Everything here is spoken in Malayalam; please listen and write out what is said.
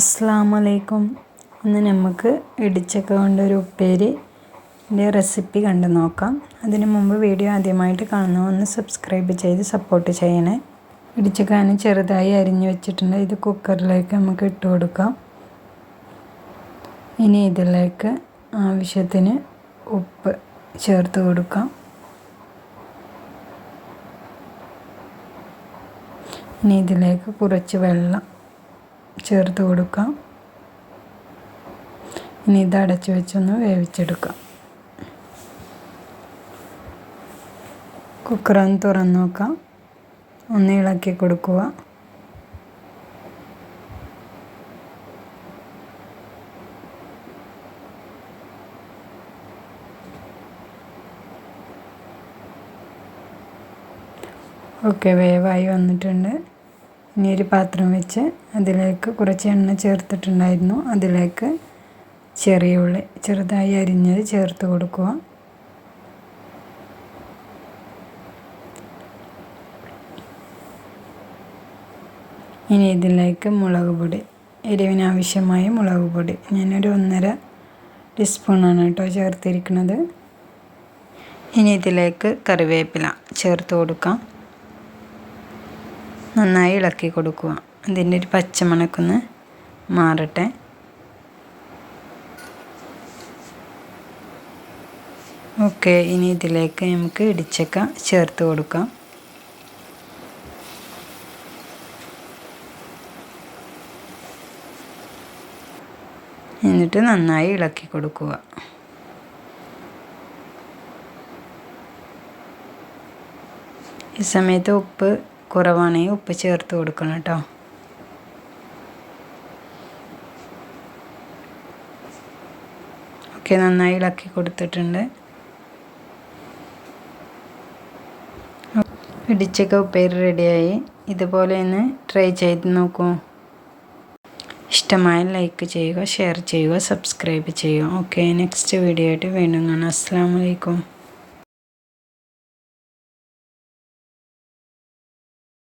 അസ്സാമലൈക്കും ഇന്ന് നമുക്ക് ഇടിച്ചക്ക കൊണ്ടൊരു ഉപ്പേരിന്റെ റെസിപ്പി കണ്ടു നോക്കാം. അതിനു മുമ്പ് വീഡിയോ ആദ്യമായിട്ട് കാണുന്ന ഒന്ന് സബ്സ്ക്രൈബ് ചെയ്ത് സപ്പോർട്ട് ചെയ്യണേ. ഇടിച്ചക്കാന് ചെറുതായി അരിഞ്ഞു വെച്ചിട്ടുണ്ട്. ഇത് കുക്കറിലേക്ക് നമുക്ക് ഇട്ട് കൊടുക്കാം. ഇനി ഇതിലേക്ക് ആവശ്യത്തിന് ഉപ്പ് ചേർത്ത് കൊടുക്കാം. ഇനി ഇതിലേക്ക് കുറച്ച് വെള്ളം ചേർത്ത് കൊടുക്കാം. ഇനി ഇത് അടച്ചു വെച്ചൊന്ന് വേവിച്ചെടുക്കാം. കുക്കറൊന്ന് തുറന്നു നോക്കാം. ഒന്ന് ഇളക്കി കൊടുക്കുക. ഓക്കെ വേവായി വന്നിട്ടുണ്ട്. ഇനി ഒരു പാത്രം വെച്ച് അതിലേക്ക് കുറച്ച് എണ്ണ ചേർത്തിട്ടുണ്ടായിരുന്നു. അതിലേക്ക് ചെറിയ ഉള്ളി ചെറുതായി അരിഞ്ഞത് ചേർത്ത് കൊടുക്കുക. ഇനി ഇതിലേക്ക് മുളക് പൊടി എരിവിനാവശ്യമായ മുളക് പൊടി. ഞാനൊരു ഒന്നര ടീസ്പൂണാണ് കേട്ടോ ചേർത്തിരിക്കുന്നത്. ഇനി ഇതിലേക്ക് കറിവേപ്പില ചേർത്ത് കൊടുക്കാം. നന്നായി ഇളക്കി കൊടുക്കുക. അതിന്റെ ഒരു പച്ചമണക്കൊന്ന് മാറട്ടെ. ഓക്കെ ഇനി ഇതിലേക്ക് നമുക്ക് ഇടിച്ചക്ക ചേർത്ത് കൊടുക്കാം. എന്നിട്ട് നന്നായി ഇളക്കി കൊടുക്കുക. ഈ സമയത്ത് ഉപ്പ് കുറവാണെങ്കിൽ ഉപ്പ് ചേർത്ത് കൊടുക്കണം കേട്ടോ ഒക്കെ നന്നായി ഇളക്കി കൊടുത്തിട്ടുണ്ട്. ഇടിച്ചൊക്കെ ഉപ്പേരി റെഡിയായി. ഇതുപോലെ ഒന്ന് ട്രൈ ചെയ്ത് നോക്കൂ. ഇഷ്ടമായ ലൈക്ക് ചെയ്യുക ഷെയർ ചെയ്യുക സബ്സ്ക്രൈബ് ചെയ്യുക. ഓക്കെ നെക്സ്റ്റ് വീഡിയോ ആയിട്ട് വീണ്ടും കാണാം. അസ്സാം വലൈക്കും